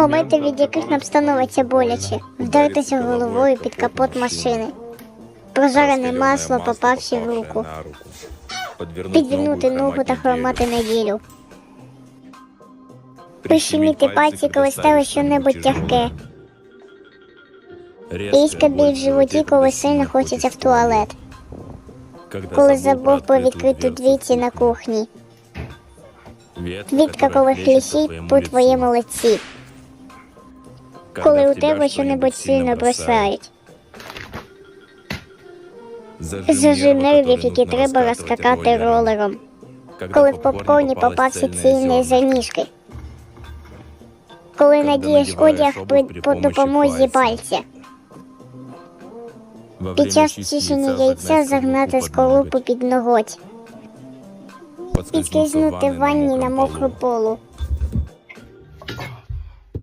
Моменти, від яких нам становиться боляче, вдаритися головою під капот машини, прожарене масло, попавши в руку, підвінути ногу та хромати неділю, прищеміти пальці, коли стало щонебудь тяжке, різка біль в животі, коли сильно хочеться в туалет, коли забув про відкриту двійці на кухні, квітка, коли хліщить по твоєму лиці, коли у тебе щонебудь сильно бросають. Зажим нервів, які треба розскакати ролером, коли в попкорні попався цільний за ніжки, коли надієш одяг по допомозі пальця, під час чищення яйця загнати скорлупу під ноготь, підскизнути в ванні на мокру полу,